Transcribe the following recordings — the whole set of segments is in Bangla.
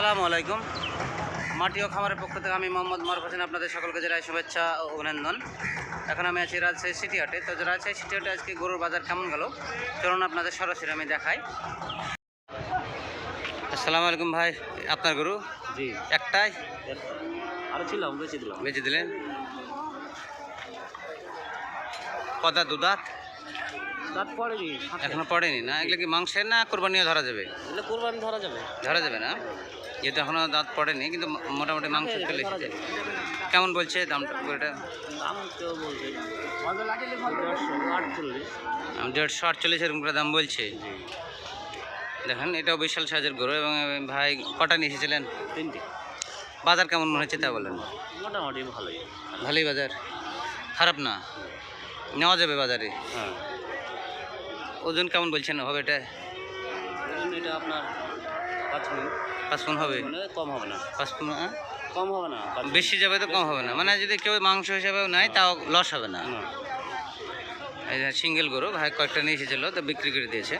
আসসালামু আলাইকুম। মাটি ও খামারের পক্ষ থেকে আমি মোহাম্মদ মারুফ হোসেন আপনাদের সকলকে জেলায় শুভেচ্ছা ও অভিনন্দন। এখন আমি আছি রাজশাহী সিটি হাটে। তো রাজশাহী সিটি হাটে আজকে গরুর বাজার কেমন গেল? চলুন আপনাদের সরাসরি আমি দেখাই। আসসালামু আলাইকুম ভাই আপনার গরু? জি। একটাই? আরও ছিলাম বেঁচে দিলাম। বেঁচে দিলেন? কদা দুদাত এখনও পড়েনি না? এগুলো কি মাংসের না কোরবানিও ধরা যাবে? কোরবানি ধরা যাবে। ধরা যাবে না? যেহেতু এখনও দাঁত পড়েনি কিন্তু মোটামুটি মাংস চলে এসেছে। কেমন বলছে দামটা গরুটা দেড়শো আটচল্লিশ দেড়শো আটচল্লিশ এরকম করে দাম বলছে। দেখেন এটাও বিশাল সাইজের গরু এবং ভাই কটা নিয়ে এসেছিলেন? তিনটে। বাজার কেমন মনে হচ্ছে তা বলেন। মোটামুটি ভালোই। ভালোই বাজার। খারাপ না? নেওয়া যাবে বাজারে? হ্যাঁ। ওজন কেমন বলছেন? হবে এটা? ওজন এটা আপনার পাঁচ মিনিট পাঁচ ফোন হবে? মানে কম হবে না। পাঁচ হ্যাঁ? কম হবে না বেশি যাবে তো কম হবে না। মানে যদি কেউ মাংস হিসাবেও নেয় তাও লস হবে না। না। সিঙ্গেল গরু ভাই কয়েকটা নিয়ে এসেছিল তো বিক্রি করে দিয়েছে।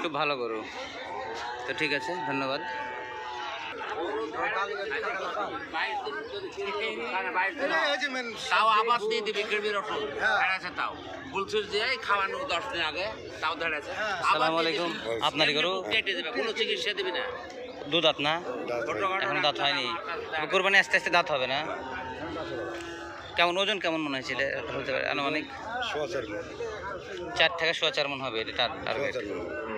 খুব ভালো গরু। তো ঠিক আছে ধন্যবাদ। তাও আবার দিয়ে দিবি কিরবি রসুন। তাও। বলছিস যে এই খাওয়ানো দশ দিন আগে তাও ধরেছে আসসালামু আলাইকুম। আপনার গরু? কেটে দেবে কোনো চিকিৎসা দিবি না। দু দাঁত না? এখন দাঁত হয়নি। কোরবানি আস্তে আস্তে দাঁত হবে না? কেমন ওজন কেমন মনে হয়েছিল হতে পারে? আনুমানিক? চার থেকে সোয়া চার মন হবে এটা টার্গেট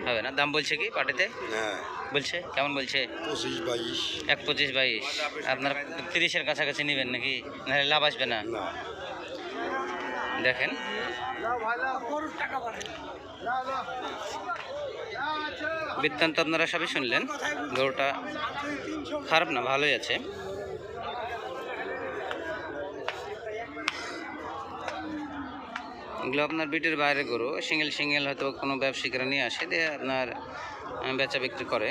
হবে না? দাম বলছে কি পাটিতে হ্যাঁ। বলছে? কেমন বলছে? পঁচিশ বাইশ। এক পঁচিশ বাইশ। আপনার তিরিশের কাছাকাছি নেবেন নাকি? নাহলে লাভ আসবে না। না। দেখেন। বৃত্তান্ত আপনারা সবই শুনলেন। গরুটা খারাপ না ভালোই আছে। এগুলো আপনার বিটের বাইরে গরু সিঙ্গেল সিঙ্গেল হয়তো কোনো ব্যবসায়িকরা নিয়ে আসে দিয়ে আপনার বেচা বিক্রি করে।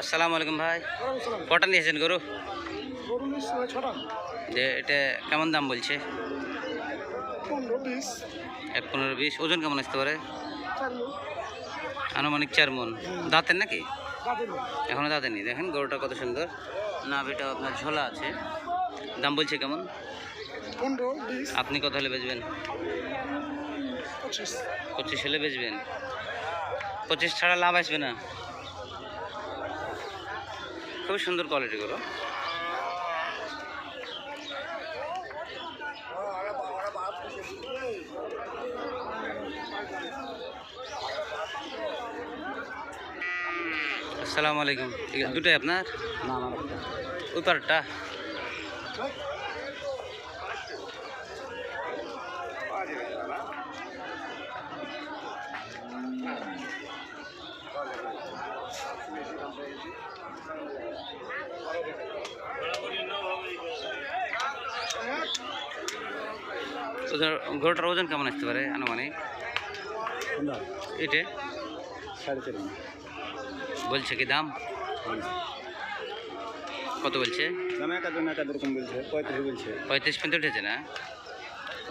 আসসালামু আলাইকুম ভাই। কটা নিয়েছেন গরু? যে এটা কেমন দাম বলছে? এক পনেরো বিশ ওজন কেমন আসতে পারে? আনুমানিক চার মন। দাঁতের নাকি? এখনও দাঁতের নেই। দেখেন গরুটা কত সুন্দর। না বেটা আপনার ঝোলা আছে। দাম বলছে কেমন? আপনি কত হলে বেচবেন? পঁচিশ। হলে বেচবেন? পঁচিশ ছাড়া লাভ আসবে না। খুবই সুন্দর কোয়ালিটি গরু। আসসালামু আলাইকুম দুটোই আপনার একটা। উত্তরটা গরুটার ওজন কেমন আসতে পারে আনুমানিক? এটা সাড়ে চার। বলছে কি দাম? কত বলছে? দাম এক একজন এক এক বলছে পঁয়ত্রিশ বলছে। পঁয়ত্রিশ পর্যন্ত উঠেছে না?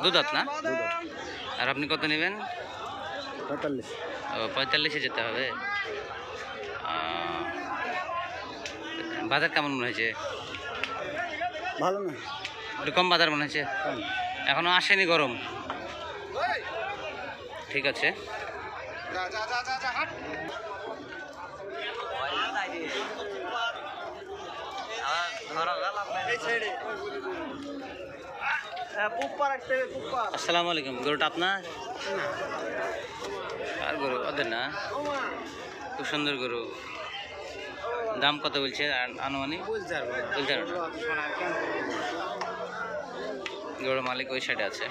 দুধাত না? আর আপনি কত নেবেন? পঁয়তাল্লিশ। ও পঁয়তাল্লিশে যেতে হবে। বাজার কেমন মনে হয়েছে? ভালো না। একটু কম বাজার মনে হয়েছে? এখনও আসেনি গরম। ঠিক আছে। আসসালামু আলাইকুম গরুটা আপনার? আর গরু ওদের না? খুব সুন্দর গরু। দাম কত বলছে আনুমানিক? বলতে গরুর মালিক ওই সাইডে আছে।